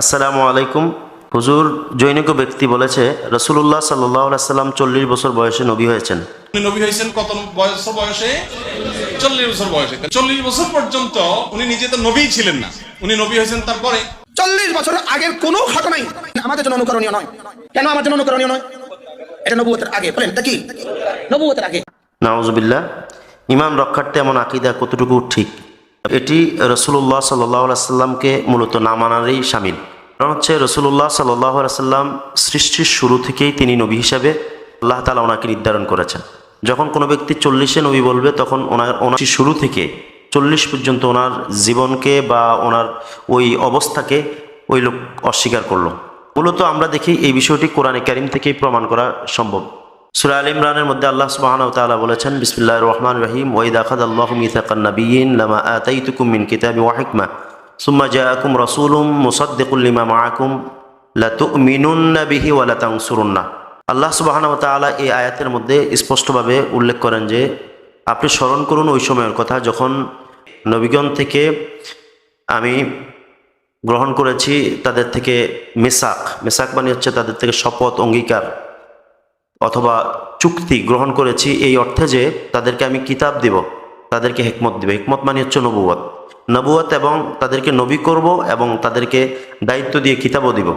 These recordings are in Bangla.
আসসালামু আলাইকুম। হুজুর জৈনিক ব্যক্তি বলেছে রসুল্লাহ সাল্লাহ সাল্লাম চল্লিশ বছর বয়সে নবী হয়েছেন। উনি নবী হয়েছেন কত বয়স বয়সে? চল্লিশ বছর বয়সে। চল্লিশ বছর পর্যন্ত উনি নিজে তো নবী ছিলেন না। উনি নবী হয়েছেন তারপরে? চল্লিশ বছর আগের কোনো ঘটনাই আমাদের জন্য অনুকরণীয় নয়। কেন আমার জন্য অনুকরণীয় নয়? এটা নবুয়তের আগে। বলেন এটা কি? নবুয়তের আগে। ইমান রক্ষার্থে এমন আকিদা কতটুকু ঠিক? এটি রসুল্লাহ সাল্লাহ সাল্লামকে মূলত না মানারই সামিল। কারণ হচ্ছে রসুল্লাহ সাল্লাহ সাল্লাম সৃষ্টির শুরু থেকেই তিনি নবী হিসাবে আল্লাহ তালা ওনাকে নির্ধারণ করেছেন। যখন কোনো ব্যক্তি চল্লিশে নবী বলবে, তখন ওনার ওনার শুরু থেকে চল্লিশ পর্যন্ত ওনার জীবনকে বা ওনার ওই অবস্থাকে ওই লোক অস্বীকার করল। মূলত আমরা দেখি এই বিষয়টি কোরআনে কারিম থেকেই প্রমাণ করা সম্ভব। সুরা ইমরানের মধ্যে আল্লাহ সুবহানাহু ওয়া বলেছেন, বিসমিল্লাহির রহমানির রহিম। ওয়া ইযা আখাযাল্লাহু মিসাকান নাবিয়্যিন লামা আতাইতুকুম মিন কিতাবি ওয়া হিকমা। সুম্মা জাআকুম রাসূলুম মুসাদ্দিকুল লিমা মাআকুম। লাতুমিনুন্না বিহি ওয়া লাতানসুরুন্না। আল্লাহ সুবহানাহু ওয়া এই আয়াতের মধ্যে স্পষ্টভাবে উল্লেখ করেন যে, আপনি স্মরণ করুন ওই সময়ের কথা যখন নবীগণ থেকে আমি গ্রহণ করেছি, তাদের থেকে মেসাক মেসাক মানে হচ্ছে তাদের থেকে শপথ, অঙ্গীকার। অথবা চুক্তি গ্রহণ করেছি এই অর্থে যে তাদেরকে আমি কিতাব দিব, তাদেরকে হেকমত দিব। হেকমত মানে হচ্ছে নবুয়ত নবুয়ত এবং তাদেরকে নবী করব এবং তাদেরকে দায়িত্ব দিয়ে কিতাবও দিব।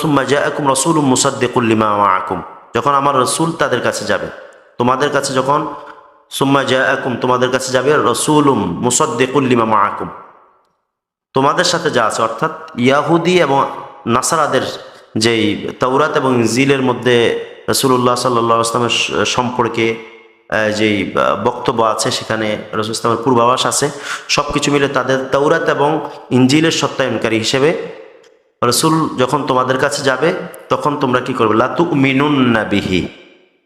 সুম্মা জাআকুম রাসূলুম মুসাদ্দিকুল যখন আমার রসুল তাদের কাছে যাবে, তোমাদের কাছে যখন সুম্মা জাআকুম তোমাদের কাছে যাবে, রসুলুম মুসাদ্দিকুল লিমা তোমাদের সাথে যা আছে, অর্থাৎ ইয়াহুদি এবং নাসারাদের যেই তৌরাত এবং জিলের মধ্যে রসুল্লাহ সাল্লাহ ইসলামের সম্পর্কে যেই বক্তব্য আছে, সেখানে রসুল ইসলামের পূর্বাভাস আছে। সব কিছু মিলে তাদের তৌরাত এবং ইনজিলের সত্যায়নকারী হিসেবে রসুল যখন তোমাদের কাছে যাবে, তখন তোমরা কি করবে? লাতু মিনুন্না বিহি।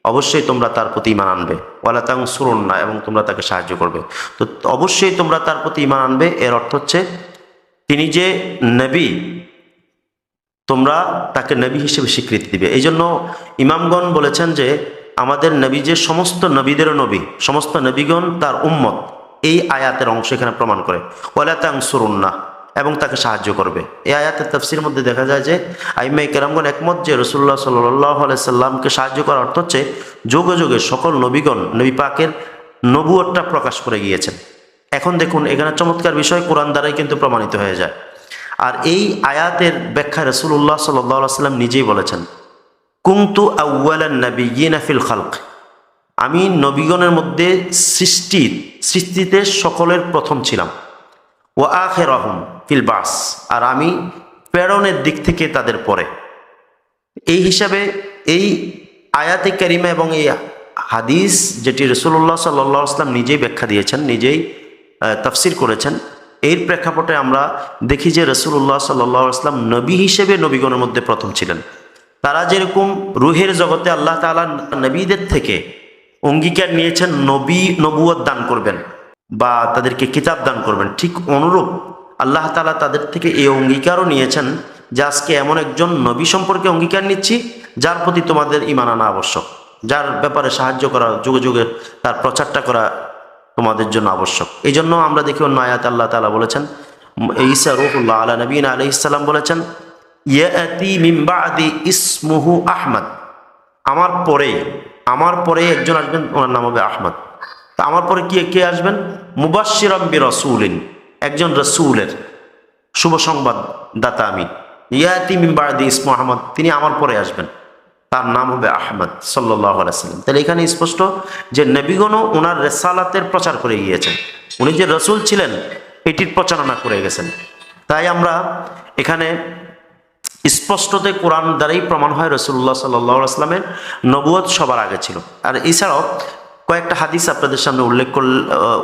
অবশ্যই তোমরা তার প্রতি ইমান আনবে। ওয়ালা তাং সুরন্না এবং তোমরা তাকে সাহায্য করবে। তো অবশ্যই তোমরা তার প্রতি ইমান আনবে। এর অর্থ হচ্ছে, তিনি যে নবী তোমরা তাকে নবী হিসেবে স্বীকৃতি দিবে। এই জন্য ইমামগণ বলেছেন যে, আমাদের নবী যে সমস্ত নবীদেরও নবী, সমস্ত নবীগণ তার উম্মত, এই আয়াতের অংশ এখানে প্রমাণ করে। ওয়ালাতাং সুরুন্না এবং তাকে সাহায্য করবে। এই আয়াতের তফসির মধ্যে দেখা যায় যে আইমাই কেরামগণ একমত যে রসুল্লাহ সাল্লাহ সাল্লামকে সাহায্য করার অর্থ হচ্ছে, যোগে যোগে সকল নবীগণ, নবী পাকের নবুয়টা প্রকাশ করে গিয়েছেন। এখন দেখুন, এখানে চমৎকার বিষয়, কোরআন দ্বারাই কিন্তু প্রমাণিত হয়ে যায়। আর এই আয়াতের ব্যাখ্যা রসুল্লাহ সাল্লাহ সাল্লাম নিজেই বলেছেন কুংতু আউ্বালান খালক। আমি নবীগণের মধ্যে সৃষ্টি, সৃষ্টিতে সকলের প্রথম ছিলাম। ও আখের রহম ফিল বাস। আর আমি প্রেরণের দিক থেকে তাদের পরে। এই হিসাবে এই আয়াতে কারিমা এবং এই হাদিস যেটি রসুল্লাহ সাল্লাহ আসলাম নিজেই ব্যাখ্যা দিয়েছেন, নিজেই তাফসির করেছেন এর প্রেক্ষাপটে আমরা দেখি যে রসুল্লাহ সাল্লাহ আসলাম নবী হিসেবে নবীগণের মধ্যে প্রথম ছিলেন। তারা যেরকম রুহের জগতে আল্লাহ তালা নবীদের থেকে অঙ্গীকার নিয়েছেন, নবী নবুয়ত দান করবেন বা তাদেরকে কিতাব দান করবেন, ঠিক অনুরূপ আল্লাহ তালা তাদের থেকে এই অঙ্গীকারও নিয়েছেন যে আজকে এমন একজন নবী সম্পর্কে অঙ্গীকার নিচ্ছি যার প্রতি তোমাদের ইমান আনা আবশ্যক, যার ব্যাপারে সাহায্য করা যুগে যুগে তার প্রচারটা করা তোমাদের জন্য আবশ্যক। এই জন্য আমরা দেখি অন্য আয়াত আল্লাহ তালা বলেছেন, ঈসা রুহুল্লাহ আলা নবীন আলি ইসলাম বলেছেন, ইয়াতি ইসমুহু আহমদ। আমার পরে আমার পরে একজন আসবেন, ওনার নাম হবে আহমদ। তা আমার পরে কি, কে আসবেন? মুবাশিরাম বি রসুলিন একজন রসুলের শুভ সংবাদ দাতা আমি। ইয়াতি মিম্বাদি ইসমু আহমদ, তিনি আমার পরে আসবেন। তার নাম হবে আহমদ সাল্লাহ আলাইসাল্লাম তাহলে এখানে স্পষ্ট যে নবীগণও ওনার রেসালাতের প্রচার করে গিয়েছেন। উনি যে রসুল ছিলেন, এটির প্রচারণা করে গেছেন। তাই আমরা এখানে স্পষ্টতে কোরআন দ্বারাই প্রমাণ হয় রসুল্লাহ সাল্লাহ আসলামের নবুয়ত সবার আগে ছিল। আর এছাড়াও কয়েকটা হাদিস আপনাদের সামনে উল্লেখ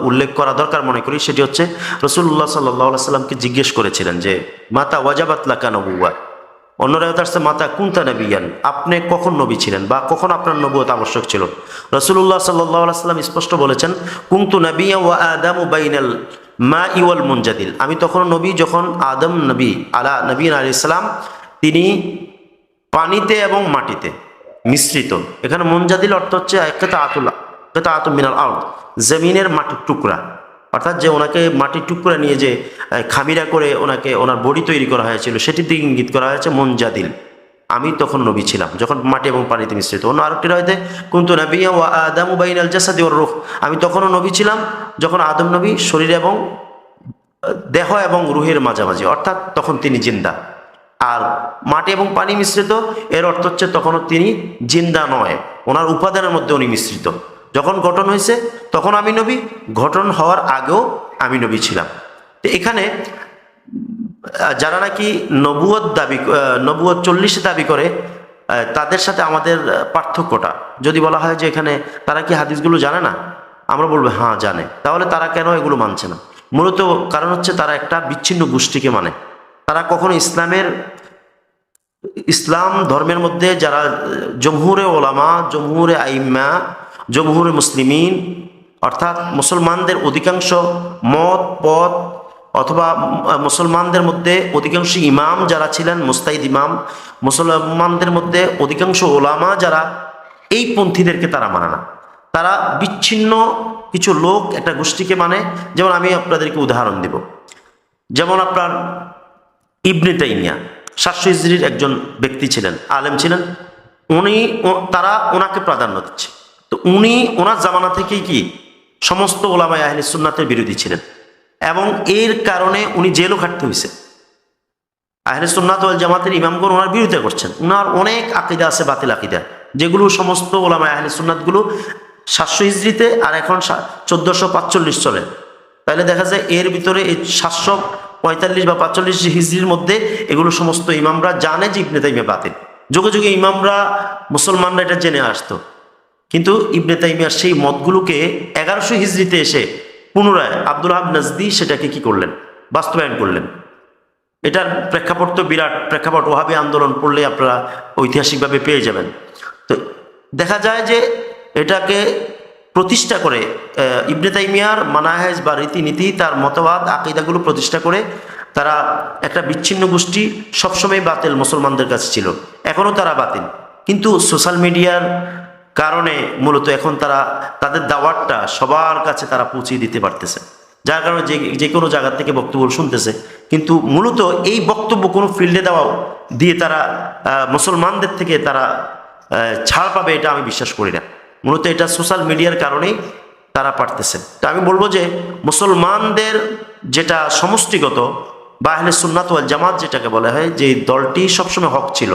উল্লেখ করা দরকার মনে করি। সেটি হচ্ছে রসুল্লাহ সাল্লাহ সাল্লামকে জিজ্ঞেস করেছিলেন যে, মাতা ওয়াজাবাতলা নবুয়া অন্যরা আসছে মাতা কুন্তা নবিয়ান? আপনি কখন নবী ছিলেন বা কখন আপনার নবুয়ত আবশ্যক ছিল? রসুল্লাহ সাল্লাহ সাল্লাম স্পষ্ট বলেছেন, কুন্তু নবিয়া ওয়া আদাম বাইনাল মা ইওয়াল মুনজাদিল আমি তখন নবী, যখন আদম নবী, আলা নবীন আলী ইসলাম তিনি পানিতে এবং মাটিতে মিশ্রিত। এখানে মুনজাদিল অর্থ হচ্ছে একটা আতুল্লাহ একটা আতুম মিনাল আউট জমিনের মাটির টুকরা। অর্থাৎ যে ওনাকে মাটির টুকরা নিয়ে যে খামিরা করে ওনাকে ওনার বডি তৈরি করা হয়েছিল, সেটির দিকে ইঙ্গিত করা হয়েছে মনজাদিল। আমি তখন নবী ছিলাম, যখন মাটি এবং পানিতে মিশ্রিত। অন্য আরেকটি রয়েছে কিন্তু নবী ও আদাম বাইন আল জাসাদি ওর রুহ। আমি তখনও নবী ছিলাম, যখন আদম নবী শরীর এবং দেহ এবং রুহের মাঝামাঝি, অর্থাৎ তখন তিনি জিন্দা। আর মাটি এবং পানি মিশ্রিত, এর অর্থ হচ্ছে তখনও তিনি জিন্দা নয়, ওনার উপাদানের মধ্যে উনি মিশ্রিত। যখন গঠন হয়েছে, তখন আমি নবী, গঠন হওয়ার আগেও আমি নবী ছিলাম। এখানে, যারা নাকি নবুয়ত দাবি নবুয়ত চল্লিশে দাবি করে তাদের সাথে আমাদের পার্থক্যটা। যদি বলা হয় যে এখানে তারা কি হাদিসগুলো জানে না? আমরা বলব হ্যাঁ জানে। তাহলে তারা কেন এগুলো মানছে না? মূলত কারণ হচ্ছে তারা একটা বিচ্ছিন্ন গোষ্ঠীকে মানে। তারা কখনো ইসলামের, ইসলাম ধর্মের মধ্যে যারা জমহুরে ওলামা, জমহুরে আইম্মা জমহুরে মুসলিমিন, অর্থাৎ মুসলমানদের অধিকাংশ মত, পথ, অথবা মুসলমানদের মধ্যে অধিকাংশ ইমাম যারা ছিলেন মুস্তাইদ ইমাম, মুসলমানদের মধ্যে অধিকাংশ ওলামা যারা এই পন্থীদেরকে তারা মানে না। তারা বিচ্ছিন্ন কিছু লোক একটা গোষ্ঠীকে মানে। যেমন আমি আপনাদেরকে উদাহরণ দিব। যেমন আপনার ইবনে তাইমিয়া, সাতশো ইজরির একজন ব্যক্তি ছিলেন, আলেম ছিলেন। উনি তারা ওনাকে প্রাধান্য দিচ্ছে। তো উনি ওনার জামানা থেকেই কি সমস্ত ওলামায় আহলে সুন্নাতের বিরোধী ছিলেন। এবং এর কারণে উনি জেলও খাটতে হয়েছে আহলে সুন্নাত ওয়াল জামাতের ইমামগণ ওনার বিরোধিতা করছেন। ওনার অনেক আকিদা আছে, বাতিল আকিদা। যেগুলো সমস্ত ওলামায় আহলে সুন্নাতগুলো সাতশো হিজড়িতে আর এখন চোদ্দোশো পাঁচচল্লিশ চলে। তাহলে দেখা যায় এর ভিতরে এই সাতশো পঁয়তাল্লিশ বা পাঁচচল্লিশ হিজড়ির মধ্যে এগুলো সমস্ত ইমামরা জানে যে ইবনে তাইমিয়া বাতিল। যুগে যুগে ইমামরা, মুসলমানরা এটা জেনে আসতো। কিন্তু ইবনে তাইমিয়ার সেই মতগুলোকে এগারোশো হিজড়িতে এসে পুনরায় আব্দুল হাব নাজদি সেটাকে কি করলেন? বাস্তবায়ন করলেন। এটার প্রেক্ষাপট তো বিরাট। প্রেক্ষাপট ওহাবি আন্দোলন পড়লে আপনারা ঐতিহাসিকভাবে পেয়ে যাবেন। তো দেখা যায় যে এটাকে প্রতিষ্ঠা করে ইবনে তাইমিয়ার মানাহেজ বা রীতিনীতি, তার মতবাদ, আকিদাগুলো প্রতিষ্ঠা করে তারা একটা বিচ্ছিন্ন গোষ্ঠী সবসময় বাতিল মুসলমানদের কাছে ছিল। এখনও তারা বাতিল। কিন্তু সোশ্যাল মিডিয়ার কারণে মূলত এখন তারা, তাদের দাওয়াতটা সবার কাছে তারা পৌঁছিয়ে দিতে পারতেছে। যার কারণে যে যে কোনো জায়গা থেকে বক্তব্য শুনতেছে। কিন্তু মূলত এই বক্তব্য কোনো ফিল্ডে দেওয়াও দিয়ে তারা মুসলমানদের থেকে তারা ছাড় পাবে এটা আমি বিশ্বাস করি না। মূলত এটা সোশ্যাল মিডিয়ার কারণেই তারা পারতেছে। তা আমি বলব যে মুসলমানদের যেটা সমষ্টিগত বা আহলে সুন্নাত জামাত যেটাকে বলা হয়, যে দলটি সবসময় হক ছিল,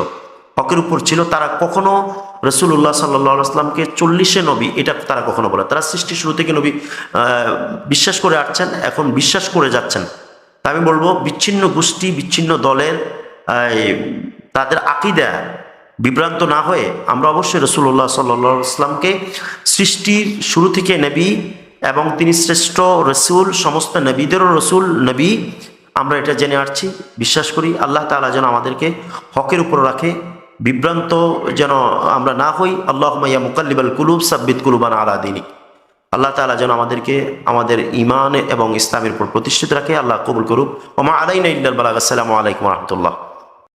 হকের উপর ছিল, তারা কখনো রসুল্লাহ সাল্লাহ আসলামকে চল্লিশে নবী, এটা তারা কখনো বলে তারা সৃষ্টি শুরু থেকে নবী বিশ্বাস করে আসছেন, এখন বিশ্বাস করে যাচ্ছেন। তা আমি বলব, বিচ্ছিন্ন গোষ্ঠী, বিচ্ছিন্ন দলের তাদের আকিদা বিভ্রান্ত না হয়ে আমরা অবশ্যই রসুল্লাহ সাল্লাহ সৃষ্টির শুরু থেকে নবী এবং তিনি শ্রেষ্ঠ রসুল, সমস্ত নবীদেরও রসুল, নবী, আমরা এটা জেনে আসছি, বিশ্বাস করি, আল্লাহ তাআলা যেন আমাদেরকে হকের উপর রাখে বিভ্রান্ত যেন আমরা না হই। আল্লাহ মাইয়া মুকাল্লিবাল কুলুব, সাব্বিত কুলুবান আলা দিনী আল্লাহ তালা যেন আমাদেরকে, আমাদের ইমান এবং ইসলামের উপর প্রতিষ্ঠিত রাখে, আল্লাহ কবুল করুক। ওমা আলাইনা বালাগ, আসসালামু আলাইকুম রহমতুল্লাহ।